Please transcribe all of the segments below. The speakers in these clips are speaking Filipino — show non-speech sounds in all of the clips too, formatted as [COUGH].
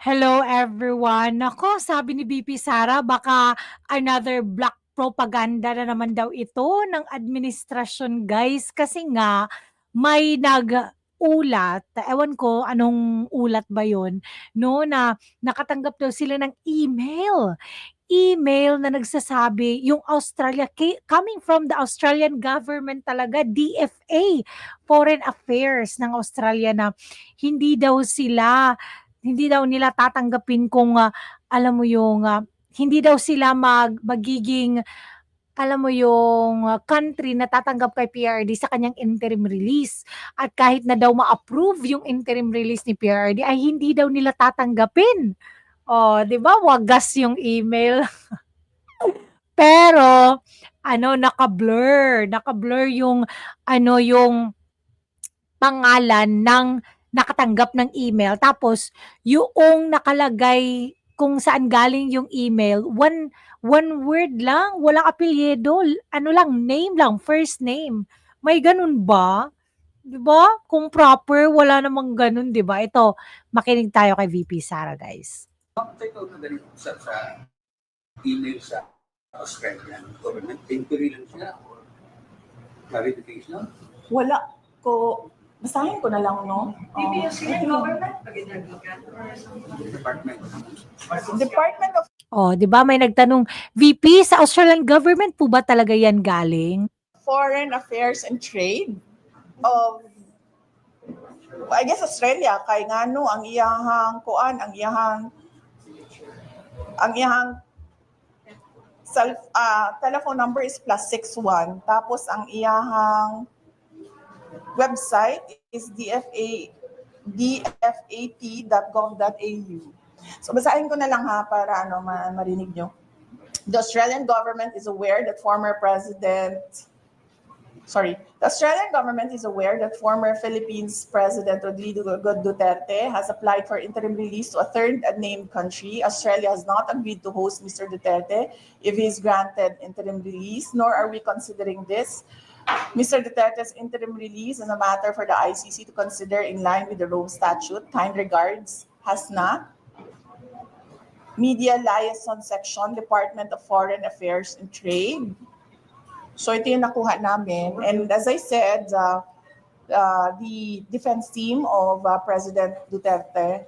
Hello everyone. Nako, sabi ni BP Sara, baka another black propaganda na naman daw ito ng administrasyon guys. Kasi nga, may nag-ulat, ewan ko anong ulat ba yon no, na nakatanggap daw sila ng email. Email na nagsasabi, yung Australia, coming from the Australian government talaga, DFA, Foreign Affairs ng Australia na hindi daw sila hindi daw nila tatanggapin kung, ah, alam mo yung, ah, hindi daw sila mag magiging, alam mo yung, ah, country na tatanggap kay PRD sa kanyang interim release. At kahit na daw ma-approve yung interim release ni PRD ay hindi daw nila tatanggapin. Oh, 'di ba wagas yung email. [LAUGHS] Pero ano naka-blur, naka-blur yung ano yung pangalan ng nakatanggap ng email tapos yung nakalagay kung saan galing yung email, one one word lang, walang apelyido, ano lang, name lang, first name. May ganun ba? 'Di ba? Kung proper, wala namang ganun, 'di ba? Ito, makinig tayo kay VP Sara, guys. Take out na ganito sa, sa email sa Australian government. Inquiry lang siya or clarification. Wala ko, basahin ko na lang, no? Um. Department. Department of Oh, 'di ba may nagtanong, VP sa Australian government po ba talaga 'yan galing? Foreign Affairs and Trade of I guess Australia kay ngano ang iyahang kuan ang iyahang ang iyahang self ah, telephone number is plus 61 tapos ang iyahang website is dfa dfat.gov.au So basahin ko na lang ha para ano ma- marinig nyo. The Australian government is aware that former President sorry, the Australian government is aware that former Philippines President Rodrigo Duterte has applied for interim release to a third unnamed country. Australia has not agreed to host Mr. Duterte if he is granted interim release, nor are we considering this. Mr. Duterte's interim release is a matter for the ICC to consider in line with the Rome Statute. Kind regards, Hasna. Media Liaison Section, Department of Foreign Affairs and Trade. So ito yung nakuha namin. And as I said, uh, uh, the defense team of uh, President Duterte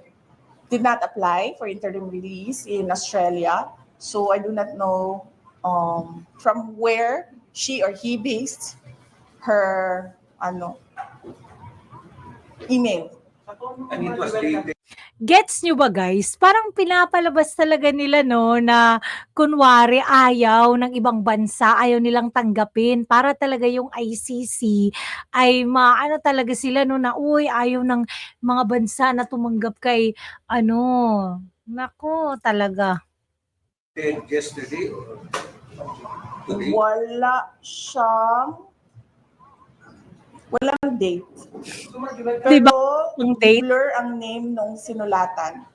did not apply for interim release in Australia. So I do not know um, from where she or he based her ano email. Gets nyo ba guys? Parang pinapalabas talaga nila no na kunwari ayaw ng ibang bansa, ayaw nilang tanggapin para talaga yung ICC ay maano talaga sila no na uy ayaw ng mga bansa na tumanggap kay ano. Nako talaga. yesterday or today. Wala siyang walang date. Pero Diba? Yung date? blur ang name nung sinulatan.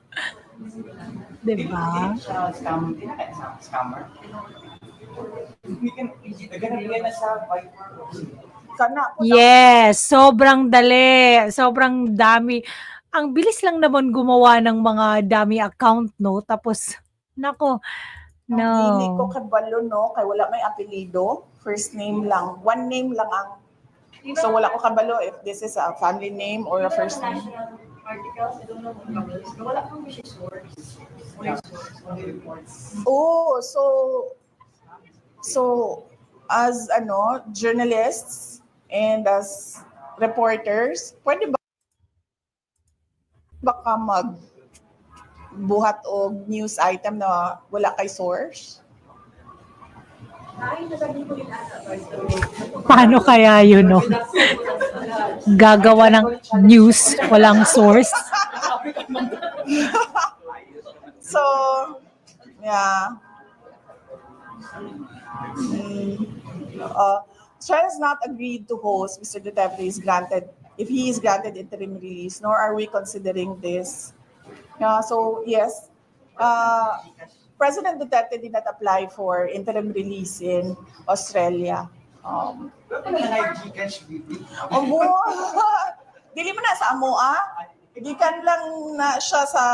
'Di ba? siya scam, hindi na sa scammer. Yes, sobrang dali, sobrang dami. Ang bilis lang naman gumawa ng mga dami account no tapos nako Hindi ko no. kabalo, no? Kay wala may apelido. First name lang. One name lang ang... So wala ko kabalo if this is a family name or a first name. Oh, so... So, as ano, journalists and as reporters, pwede ba baka mag buhat og news item na wala kay source? Paano kaya yun no? Gagawa ng news, walang source. [LAUGHS] So, yeah. Mm, uh, Australia has not agreed to host Mr. Duterte is granted if he is granted interim release, nor are we considering this. Yeah, so yes, uh, President Duterte did not apply for interim release in Australia. Um, Ano? Amo, [LAUGHS] dili mo na sa amo ah. Gikan lang na siya sa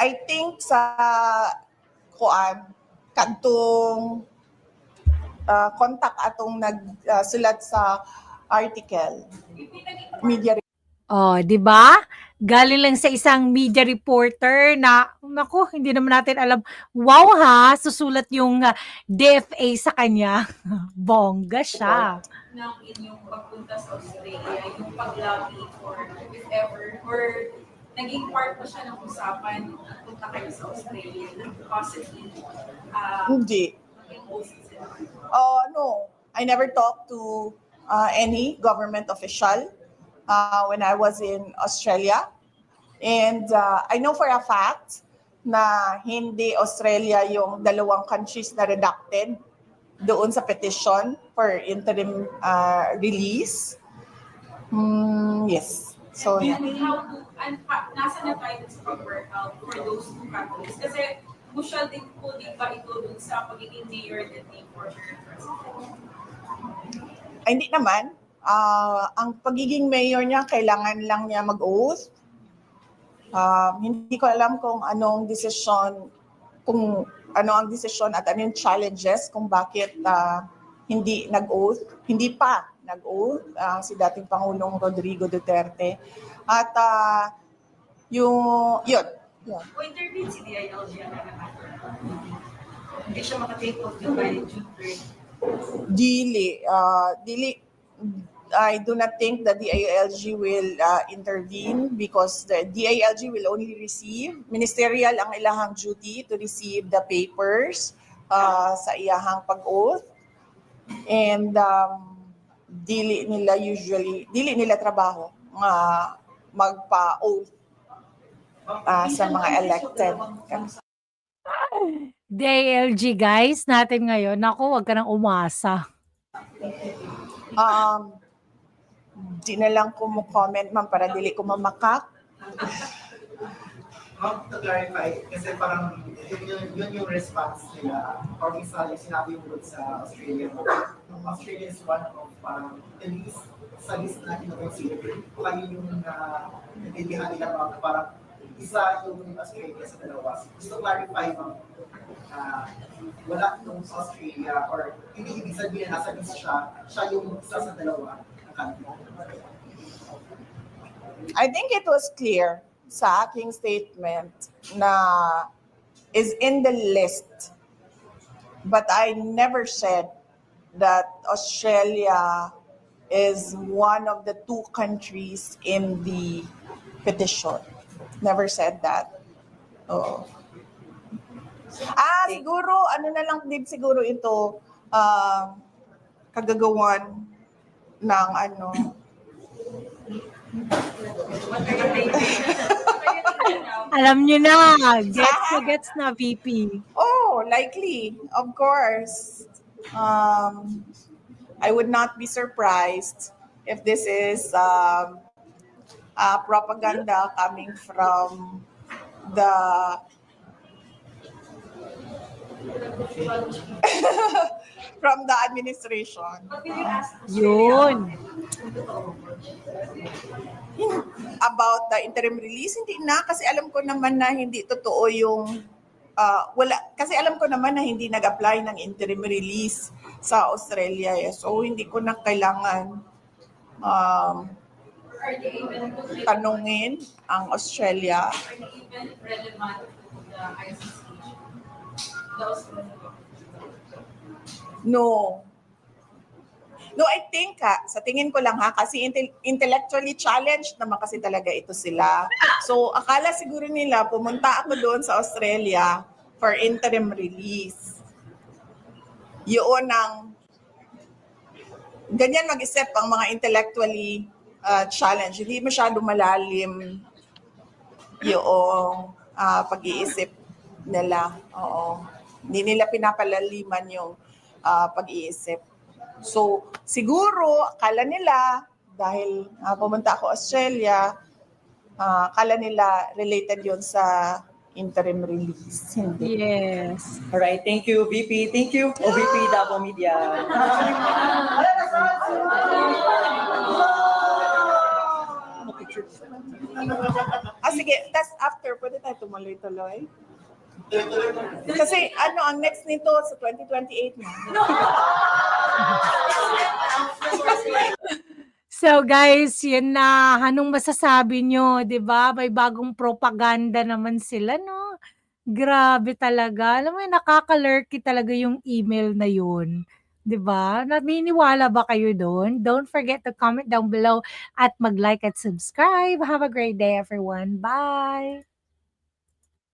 I think sa kuan kadtong uh, contact atong nagsulat sa article media Oh, 'di ba? Galing lang sa isang media reporter na naku, hindi naman natin alam. Wow ha, susulat yung ah, DFA sa kanya. [LAUGHS] Bongga siya. ng inyong pagpunta sa Australia, yung pag-lobby for if ever, or naging part ba siya ng usapan na punta kayo sa Australia, possibly, uh, hindi sila? Uh, no, I never talked to uh, any government official uh, when I was in Australia. And uh, I know for a fact na hindi Australia yung dalawang countries na redacted doon sa petition for interim uh, release. Mm, yes. So, yeah. And how to, and nasa na tayo sa pag-workout for those two countries? Kasi busyal din po, di ba ito dun sa pagiging mayor din former president? Ay, hindi naman. Ah, ang pagiging mayor niya, kailangan lang niya mag-oath. Um, hindi ko alam kung anong desisyon, kung ano ang desisyon at ano yung challenges kung bakit ah, hindi nag-oath, hindi pa nag-oath ah, si dating Pangulong Rodrigo Duterte. At ah, yung, yun, yun. O intervene si DILG. Hindi siya makatake off by June 3. Dili, uh, dili, I do not think that the DILG will uh, intervene because the DILG will only receive, ministerial ang ilahang duty to receive the papers uh, sa iyahang pag-oath. And um, dili nila usually, dili nila trabaho nga magpa-oath uh, sa mga elected. DILG guys, natin ngayon. Naku, wag ka nang umasa. Um, di na lang ko mo comment ma'am para dili ko mamakak. Ma'am, to clarify, kasi parang yun, yun, yun yung response nila. Or isa yung sinabi yung word sa Australia. Australia is one of parang the least sa list na kinoconsider. Kayo yung na natindihan nila parang isa Australia sa dalawa. Gusto clarify na ah, wala yung sa Australia or hindi ibig sabihin na nasa siya, siya yung isa sa dalawa na country. I think it was clear sa aking statement na is in the list. But I never said that Australia is one of the two countries in the petition. Never said that. Oo. Ah, siguro, ano na lang din siguro ito, um, kagagawan ng ano, [LAUGHS] Alam niyo na, gets na gets na VP. Oh, likely, of course. Um, I would not be surprised if this is um, uh, propaganda coming from the [LAUGHS] from the administration. Yun. About the interim release, hindi na kasi alam ko naman na hindi totoo yung ah, wala kasi alam ko naman na hindi nag-apply ng interim release sa Australia eh. So hindi ko na kailangan um, tanungin ang Australia. No. No, I think ha, sa tingin ko lang ha, kasi intel- intellectually challenged naman kasi talaga ito sila. So, akala siguro nila, pumunta ako doon sa Australia for interim release. Yun ang, ganyan mag-isip ang mga intellectually uh, challenged. Hindi masyado malalim yung ah, pag-iisip nila. Oo. Hindi nila pinapalaliman yung ah, pag-iisip. So, siguro, akala nila, dahil ah, pumunta ako Australia, ah, akala nila related yon sa interim release. Hindi. Yes. All right, thank you, VP. Thank you, OVP Davao Media. [LAUGHS] Ah, sige, tas after, pwede tayo tumuloy-tuloy. Kasi ano, ang next nito sa 2028 na. So guys, yun na. Anong masasabi nyo, 'di ba? May bagong propaganda naman sila, no? Grabe talaga. Alam mo, nakaka-lurky talaga yung email na yun. 'Di ba? Naniniwala ba kayo doon? Don't forget to comment down below at mag-like at subscribe. Have a great day, everyone. Bye!